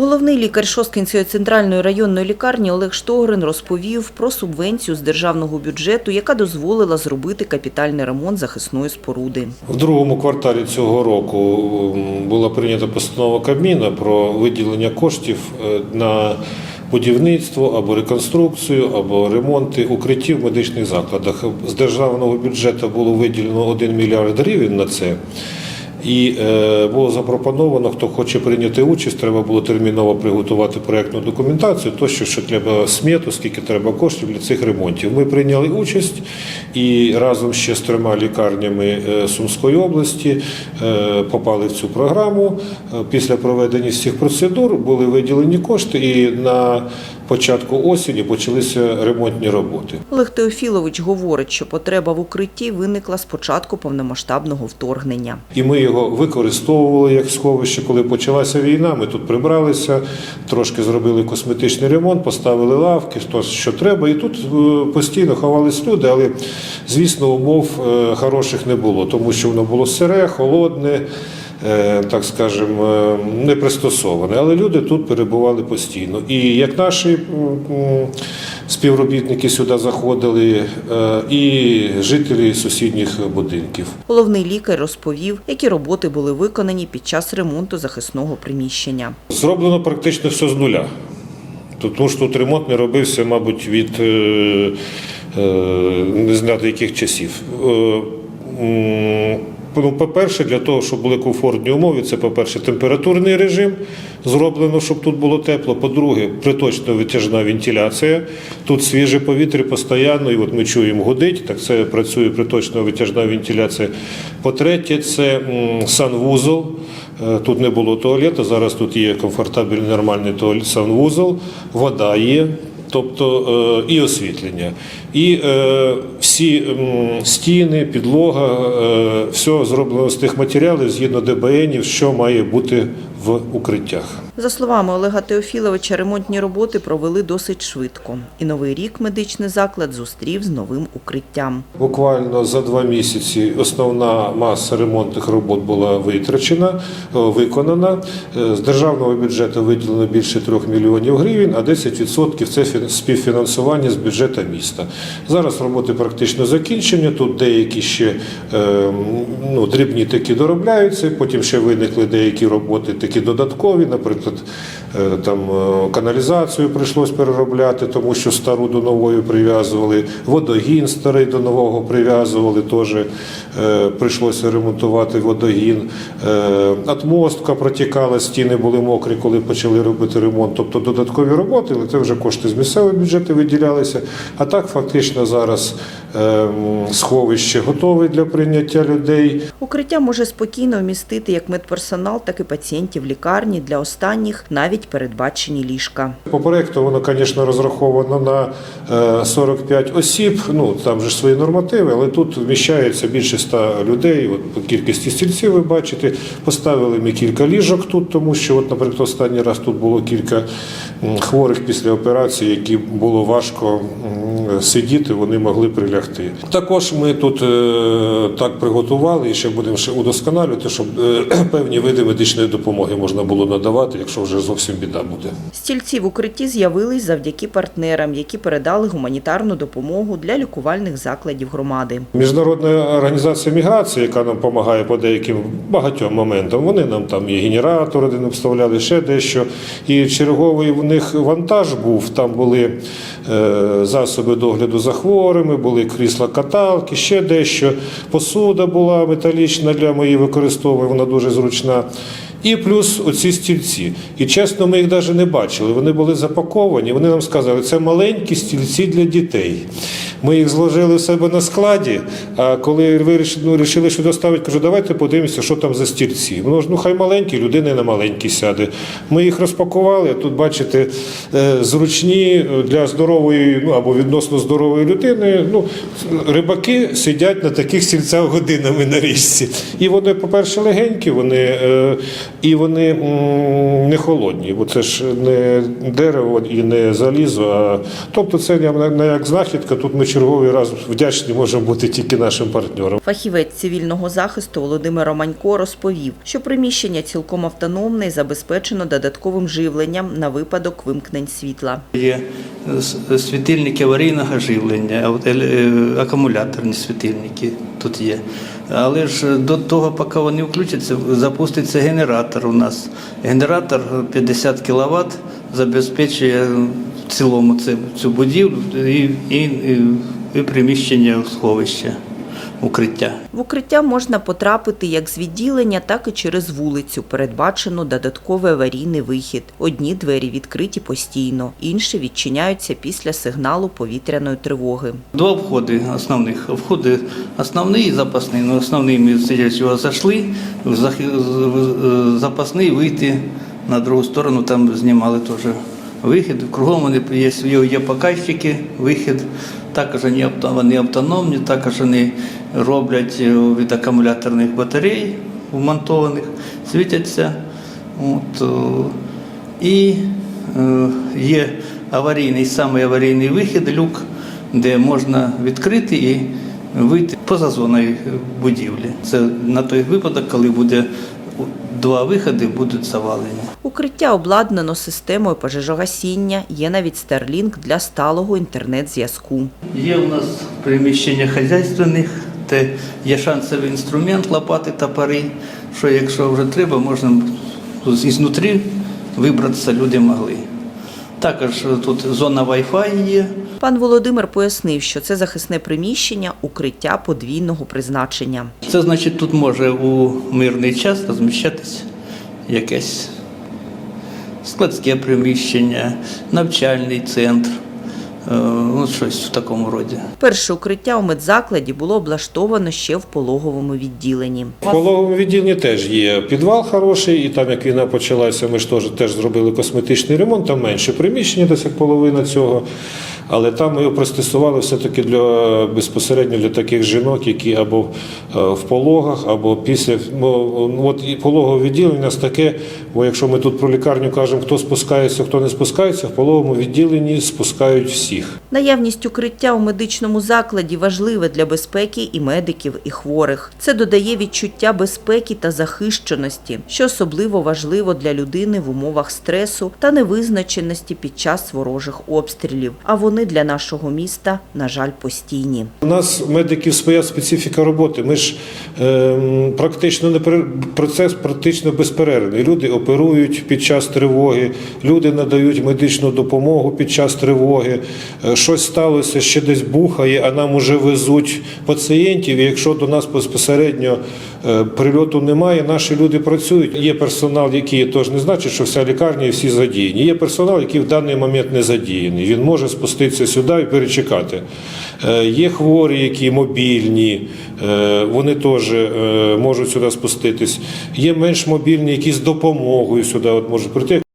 Головний лікар Шосткінської центральної районної лікарні Олег Штогрин розповів про субвенцію з державного бюджету, яка дозволила зробити капітальний ремонт захисної споруди. В другому кварталі цього року була прийнята постанова Кабміна про виділення коштів е, на будівництво або реконструкцію, або ремонти укриттів в медичних закладах. З державного бюджету було виділено 1 мільярд гривень на це. І е, було запропоновано, хто хоче прийняти участь, треба було терміново приготувати проєктну документацію, тощо, що треба смету, скільки треба коштів для цих ремонтів. Ми прийняли участь і разом ще з трьома лікарнями е, Сумської області е, попали в цю програму. Після проведення всіх процедур були виділені кошти, і на початку осені почалися ремонтні роботи. Олег Теофілович говорить, що потреба в укритті виникла з початку повномасштабного вторгнення. І ми його використовували як сховище. Коли почалася війна, ми тут прибралися, трошки зробили косметичний ремонт, поставили лавки, що, що треба. І тут е, постійно ховались люди, але звісно, умов е, хороших не було, тому що воно було сире, холодне. е, Так скажемо, не пристосоване, але люди тут перебували постійно. І як наші співробітники сюди заходили, е, і жителі сусідніх будинків. Головний лікар розповів, які роботи були виконані під час ремонту захисного приміщення. Зроблено практично все з нуля. Тому що тут ремонт не робився, мабуть, від е, е, не знаю яких часів. Ну, по-перше, для того, щоб були комфортні умови, це, по-перше, температурний режим зроблено, щоб тут було тепло. По-друге, приточна витяжна вентиляція. Тут свіже повітря постійно, і от ми чуємо гудить, так це працює приточна витяжна вентиляція. По-третє, це санвузол. Е, Тут не було туалету, зараз тут є комфортабельний нормальний туалет, санвузол, вода є, тобто е, і освітлення. І е, всі стіни, підлога, е, все зроблено з тих матеріалів згідно ДБНів, що має бути в укриттях. За словами Олега Теофіловича, ремонтні роботи провели досить швидко. І новий рік медичний заклад зустрів з новим укриттям. Буквально за два місяці основна маса ремонтних робот була витрачена, е, виконана. Е, З державного бюджету виділено більше 3 мільйонів гривень, а 10% це фін- співфінансування з бюджету міста. Зараз роботи практично закінчені. Тут деякі ще е, ну, дрібні такі доробляються. Потім ще виникли деякі роботи такі додаткові. Наприклад, е, там е, каналізацію прийшлось переробляти, тому що стару до нової прив'язували. Водогін старий до нового прив'язували, теж е, прийшлося ремонтувати водогін. Е, Атмостка протікала, стіни були мокрі, коли почали робити ремонт. Тобто додаткові роботи, але це вже кошти з місцевого бюджету виділялися. А так фактично зараз е, сховище готове для прийняття людей. Укриття може спокійно вмістити як медперсонал, так і пацієнтів лікарні. Для останніх навіть передбачені ліжка. По проекту воно, звісно, розраховано на е, 45 осіб. Ну там же свої нормативи, але тут вміщається більше ста людей. От по кількості стільців ви бачите. Поставили ми кілька ліжок тут, тому що, от, наприклад, останній раз тут було кілька хворих після операції, які було важко сидіти, вони могли прилягти. Також ми тут е, так приготували і ще будемо ще удосконалювати, щоб е, певні види медичної допомоги можна було надавати, якщо вже зовсім біда буде. Стільці в укритті з'явились завдяки партнерам, які передали гуманітарну допомогу для лікувальних закладів громади. Міжнародна організація міграції, яка нам допомагає по деяким багатьом моментам, вони нам там і генератори один вставляли, ще дещо. І черговий в них вантаж був. Там були е, засоби догляду за хворими, були крісла каталки, ще дещо. Посуда була металічна для моєї використовую, вона дуже зручна. І плюс оці стільці. І чесно, ми їх навіть не бачили. Вони були запаковані. Вони нам сказали, це маленькі стільці для дітей. Ми їх зложили у себе на складі. А коли вирішили, ну, вирішили, що доставити, кажу, давайте подивимося, що там за стільці. Воно ж ну хай маленькі, людина на маленькі сяде. Ми їх розпакували. Тут бачите, е, зручні для здорової, ну або відносно здорової людини. Ну, рибаки сидять на таких стільцях годинами на річці. І вони, по-перше, легенькі, вони е, і вони не холодні, бо це ж не дерево і не залізо. А тобто це як знахідка. Тут ми черговий раз вдячні можемо бути тільки нашим партнерам. Фахівець цивільного захисту Володимир Романько розповів, що приміщення цілком автономне і забезпечено додатковим живленням на випадок вимкнень світла. Є світильники аварійного живлення, е, акумуляторні світильники тут є. Але ж до того, поки вони включаться, запуститься генератор у нас. Генератор 50 кВт забезпечує в цілому це- цю будівлю і, і, і, і приміщення сховища, укриття. В укриття можна потрапити як з відділення, так і через вулицю. Передбачено додатковий аварійний вихід. Одні двері відкриті постійно, інші відчиняються після сигналу повітряної тривоги. Два входи основних. Входи основний і запасний. Ну, основний ми з зайшли, в з- запасний вийти на другу сторону, там знімали теж вихід. Кругом вони є, є, є показчики, вихід. Також вони, автономні, також вони роблять е, від акумуляторних батарей вмонтованих, світяться. От, і е, є аварійний, самий аварійний вихід, люк, де можна відкрити і вийти поза зоною будівлі. Це на той випадок, коли буде два виходи, будуть завалені. Укриття обладнано системою пожежогасіння, є навіть Starlink для сталого інтернет-зв'язку. Є у нас приміщення хазяйственних, де є шансовий інструмент, лопати, топори, що якщо вже треба, можна ізнутрі вибратися люди могли. Також тут зона Wi-Fi є. Пан Володимир пояснив, що це захисне приміщення укриття подвійного призначення. Це значить, тут може у мирний час розміщатися якесь складське приміщення, навчальний центр, е, ну, щось в такому роді. Перше укриття у медзакладі було облаштовано ще в пологовому відділенні. В пологовому відділенні теж є підвал хороший, і там, як війна почалася, ми ж теж, теж зробили косметичний ремонт, там менше приміщення, десь як половина цього. Але там його пристосували все-таки для безпосередньо для таких жінок, які або е, в пологах, або після. Ну, от і пологове відділення у таке, бо якщо ми тут про лікарню кажемо, хто спускається, хто не спускається, в пологовому відділенні спускають всіх. Наявність укриття у медичному закладі важливе для безпеки і медиків, і хворих. Це додає відчуття безпеки та захищеності, що особливо важливо для людини в умовах стресу та невизначеності під час ворожих обстрілів. А вони для нашого міста, на жаль, постійні. У нас медиків своя специфіка роботи. Ми ж ем, практично не процес практично безперервний. Люди оперують під час тривоги, люди надають медичну допомогу під час тривоги. Е, Щось сталося, ще десь бухає, а нам уже везуть пацієнтів. І якщо до нас безпосередньо е, прильоту немає, наші люди працюють. Є персонал, який теж не значить, що вся лікарня і всі задіяні. Є персонал, який в даний момент не задіяний. Він може спуститися сюди і перечекати. Е, Є хворі, які мобільні, е, вони теж е, можуть сюди спуститись. Є менш мобільні, які з допомогою сюди от можуть прийти.